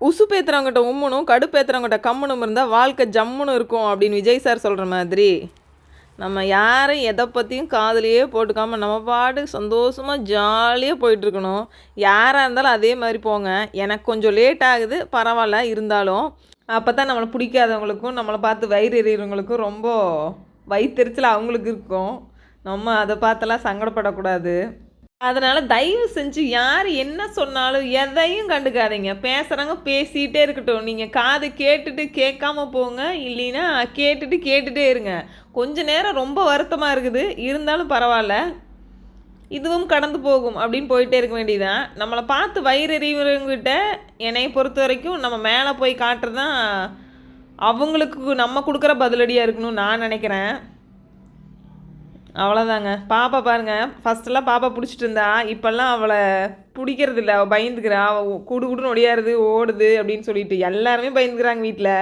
உசு பேத்துறவங்கிட்ட உம்முனும் கடுப்பேத்துறவங்கிட்ட கம்முனும் இருந்தால் வாழ்க்கை ஜம்முன்னு இருக்கும் அப்படின்னு விஜய் சார் சொல்கிற மாதிரி நம்ம யாரும் எதை பற்றியும் காதுலையே போட்டுக்காமல் நம்ம பாடு சந்தோஷமாக ஜாலியாக போயிட்டுருக்கணும் யாராக இருந்தாலும் அதே மாதிரி போங்க. எனக்கு கொஞ்சம் லேட் ஆகுது பரவாயில்ல இருந்தாலும் அப்போ தான் நம்மளை பிடிக்காதவங்களுக்கும் நம்மளை பார்த்து வயிறு எறிகிறவங்களுக்கும் ரொம்ப வயிற்றுச்சல் அவங்களுக்கு இருக்கும். நம்ம அதை பார்த்தெல்லாம் சங்கடப்படக்கூடாது. அதனால் தயவு செஞ்சு யார் என்ன சொன்னாலும் எதையும் கண்டுக்காதீங்க. பேசுகிறாங்க பேசிகிட்டே இருக்கட்டும். நீங்கள் காது கேட்டுட்டு கேட்காம போங்க. இல்லைன்னா கேட்டுட்டு கேட்டுட்டே இருங்க. கொஞ்ச நேரம் ரொம்ப வருத்தமாக இருக்குது. இருந்தாலும் பரவாயில்ல. இதுவும் கடந்து போகும் அப்படின்னு போயிட்டே இருக்க வேண்டியதான் நம்மளை பார்த்து வயிறறிவங்கிட்ட என்னை பொறுத்த வரைக்கும் நம்ம மேலே போய் காட்டுறது தான் அவங்களுக்கு நம்ம கொடுக்குற பதிலடியாக இருக்கணும்னு நான் நினைக்கிறேன். அவ்வளோதாங்க பாப்பா பாருங்க ஃபஸ்ட்டெல்லாம் பாப்பா பிடிச்சிட்டு இருந்தா இப்போல்லாம் அவளை பிடிக்கிறது இல்லை. அவள் பயந்துக்கிறா. அவள் குடு குடுன்னு ஒடியாருது ஓடுது அப்படின்னு சொல்லிட்டு எல்லாருமே பயந்துக்கிறாங்க வீட்டில்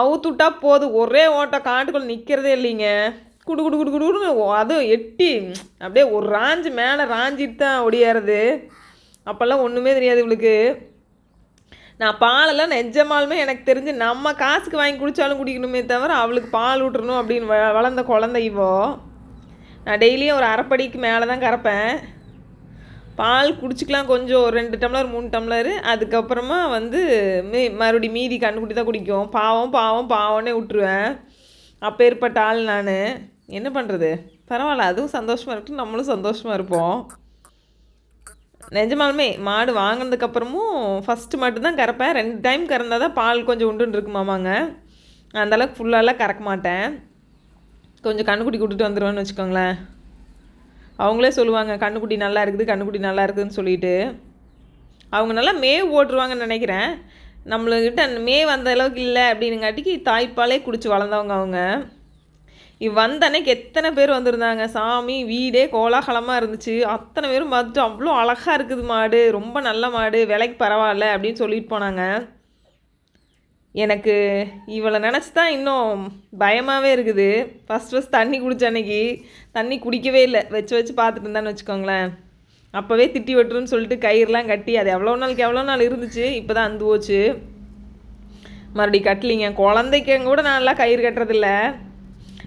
அவுத்துட்டா போதும் ஒரே ஓட்டம் காட்டுக்குள்ளே நிற்கிறதே இல்லைங்க. குடு குடு குடு குடுன்னு அதுவும் எட்டி அப்படியே ஒரு ராஞ்சு மேலே ராஞ்சிட்டு தான் ஒடியாருது. அப்போல்லாம் ஒன்றுமே தெரியாது இவளுக்கு. நான் பாலெல்லாம் நெஜமாலுமே எனக்கு தெரிஞ்சு நம்ம காசுக்கு வாங்கி குடித்தாலும் குடிக்கணுமே தவிர அவளுக்கு பால் விட்டுறணும் அப்படின்னு வ வளர்ந்த குழந்தை இவோ. நான் டெய்லியும் ஒரு அரைப்படிக்கு மேலே தான் கறப்பேன். பால் குடிச்சிக்கலாம் கொஞ்சம் ஒரு ரெண்டு டம்ளர் மூணு டம்ளர். அதுக்கப்புறமா வந்து மீ மறுபடி மீதி கண்ணுக்குட்டி தான் குடிக்கும். பாவம் பாவம் பாவம்னே விட்டுருவேன். அப்பேற்பட்ட ஆள் நான். என்ன பண்ணுறது பரவாயில்ல அதுவும் சந்தோஷமாக இருக்கட்டும். நம்மளும் சந்தோஷமாக இருப்போம். நிஜமாலுமே மாடு வாங்கினதுக்கப்புறமும் ஃபஸ்ட்டு மட்டும்தான் கறப்பேன். ரெண்டு டைம் கறந்தால் தான் பால் கொஞ்சம் உண்டுன்னு இருக்குமாமாங்க. அந்தளவுக்கு ஃபுல்லாலாம் கறக்க மாட்டேன். கொஞ்சம் கண்ணுக்குட்டி கொடுத்துட்டு வந்துடுவேன்னு வச்சுக்கோங்களேன். அவங்களே சொல்லுவாங்க கண்ணுக்குட்டி நல்லா இருக்குது கண்ணுக்குட்டி நல்லா இருக்குதுன்னு சொல்லிட்டு. அவங்க நல்லா மே ஓட்டுருவாங்கன்னு நினைக்கிறேன். நம்மளுக்கிட்ட மே வந்த அளவுக்கு இல்லை அப்படின்னுங்காட்டிக்கு தாய்ப்பாலே குடிச்சு வளர்ந்தவங்க அவங்க. இவ் வந்த அன்னைக்கு எத்தனை பேர் வந்திருந்தாங்க? சாமி வீடே கோலாகலமாக இருந்துச்சு. அத்தனை பேரும் பார்த்துட்டு அவ்வளோ அழகாக இருக்குது மாடு ரொம்ப நல்ல மாடு விலைக்கு பரவாயில்ல அப்படின்னு சொல்லிட்டு போனாங்க. எனக்கு இவளை நினச்சி தான் இன்னும் பயமாகவே இருக்குது. ஃபஸ்ட் ஃபஸ்ட் தண்ணி குடித்த அன்னைக்கு தண்ணி குடிக்கவே இல்லை. வச்சு வச்சு பார்த்துட்டு இருந்தான்னு வச்சுக்கோங்களேன். அப்போவே திட்டி வெட்டுருன்னு சொல்லிட்டு கயிறுலாம் கட்டி அது எவ்வளோ நாளுக்கு எவ்வளோ நாள் இருந்துச்சு? இப்போ தான் அந்து போச்சு மறுபடியும் கட்டலிங்க. குழந்தைக்கு கூட நான்லாம் கயிறு கட்டுறதில்ல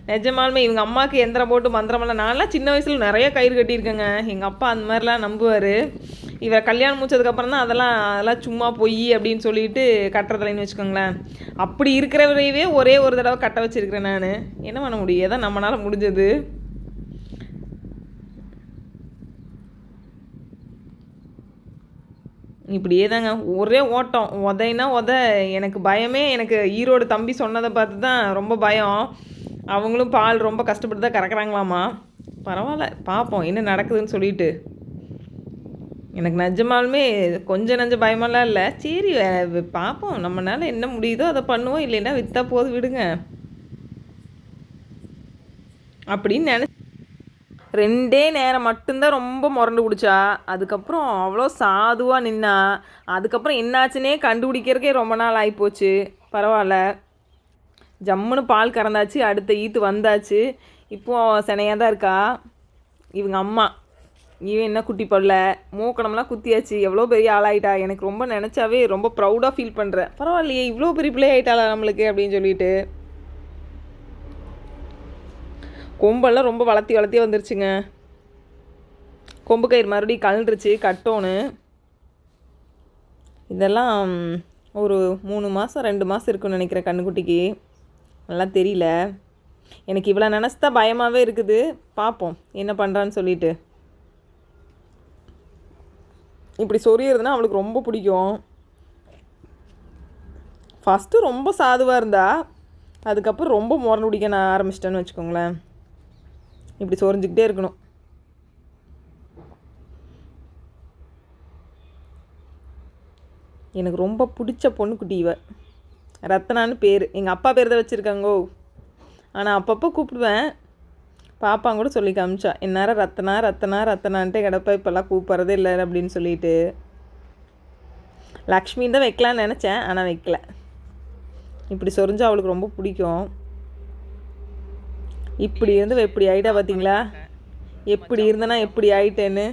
நிஜமாலுமே இவங்க அம்மாவுக்கு எந்திரம் போட்டு மந்திரமெல்லாம் நான்லாம் சின்ன வயசில் நிறைய கயிறு கட்டியிருக்கேங்க. எங்கள் அப்பா அந்த மாதிரிலாம் நம்புவார். இவரை கல்யாணம் முடிச்சதுக்கப்புறம் தான் அதெல்லாம் அதெல்லாம் சும்மா பொய் அப்படின்னு சொல்லிட்டு கட்டுறதுலன்னு வச்சுக்கோங்களேன். அப்படி இருக்கிறவரையவே ஒரே ஒரு தடவை கட்ட வச்சுருக்கிறேன் நான். என்ன பண்ண முடியும்? ஏதோ நம்மளால் முடிஞ்சது. இப்படியே தாங்க ஒரே ஓட்டம். உதைனா உத. எனக்கு பயமே. எனக்கு ஈரோடு தம்பி சொன்னதை பார்த்து தான் ரொம்ப பயம். அவங்களும் பால் ரொம்ப கஷ்டப்பட்டு தான் கறக்குறாங்களாமா? பரவாயில்ல பார்ப்போம் என்ன நடக்குதுன்னு சொல்லிட்டு. எனக்கு நிஜமாலுமே கொஞ்சம் நஞ்ச பயமெல்லாம் இல்லை. சரி பார்ப்போம் நம்மளால் என்ன முடியுதோ அதை பண்ணுவோம் இல்லைன்னா விற்றா போது விடுங்க. அப்படின்னு நினச்சி ரெண்டே நேரம் மட்டும்தான் ரொம்ப முரண்டு பிடிச்சா. அதுக்கப்புறம் அவ்வளோ சாதுவாக நின்னா அதுக்கப்புறம் என்னாச்சுன்னே கண்டுபிடிக்கிறதுக்கே ரொம்ப நாள் ஆகிப்போச்சு பரவாயில்ல. ஜம்முன்னு பால் கறந்தாச்சு அடுத்த ஈத்து வந்தாச்சு. இப்போ சினையாக தான் இருக்கா? இவங்க அம்மா. இவன் என்ன குட்டி பல்ல? மூக்கணம்லாம் குத்தியாச்சு. எவ்வளோ பெரிய ஆளாயிட்டா? எனக்கு ரொம்ப நினச்சாவே ரொம்ப ப்ரௌடாக ஃபீல் பண்ணுறேன் பரவாயில்லையே இவ்வளோ பெரிய பிள்ளை ஆகிட்டாளா நம்மளுக்கு அப்படின்னு சொல்லிட்டு. கொம்பெல்லாம் ரொம்ப வளர்த்தி வளர்த்தி வந்துருச்சுங்க. கொம்பு கயிறு மறுபடியும் கழண்டுருச்சு கட்டோன்னு. இதெல்லாம் ஒரு மூணு மாதம் ரெண்டு மாதம் இருக்குன்னு நினைக்கிறேன் கண்ணுக்குட்டிக்கு. நல்லா தெரியல. எனக்கு இவ்வளோ நினச்சா பயமாகவே இருக்குது. பார்ப்போம் என்ன பண்ணுறான்னு சொல்லிட்டு. இப்படி சொரியறதுனா அவளுக்கு ரொம்ப பிடிக்கும். ஃபஸ்ட்டு ரொம்ப சாதுவாக இருந்தா அதுக்கப்புறம் ரொம்ப முரண் பிடிக்க நான் ஆரம்பிச்சிட்டேன்னு வச்சுக்கோங்களேன். இப்படி சொரிஞ்சுக்கிட்டே இருக்கணும். எனக்கு ரொம்ப பிடிச்ச பொண்ணுக்குட்டி இவ. ரத்னான்னு பேர். எங்கள் அப்பா பேர் தான் வச்சுருக்காங்கோ. ஆனால் அப்பப்போ கூப்பிடுவேன். பாப்பாங்க கூட சொல்லி காமிச்சா இந்நேரம் ரத்னா ரத்னா ரத்னான்ட்டு கிடப்பா இப்போல்லாம் கூப்பிட்றதே இல்லை அப்படின்னு சொல்லிட்டு. லக்ஷ்மி தான் வைக்கலான்னு நினச்சேன் ஆனால் வைக்கல. இப்படி சொரிஞ்சால் அவளுக்கு ரொம்ப பிடிக்கும். இப்படி இருந்து எப்படி ஆயிட்டா பார்த்தீங்களா எப்படி இருந்தனா எப்படி ஆயிட்டேன்னு.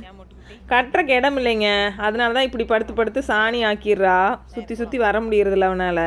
கட்டுறக்கு இடம் இல்லைங்க அதனால தான் இப்படி படுத்து படுத்து சாணி ஆக்கிடுறா. சுற்றி சுற்றி வர முடியறதில்ல அவனால்.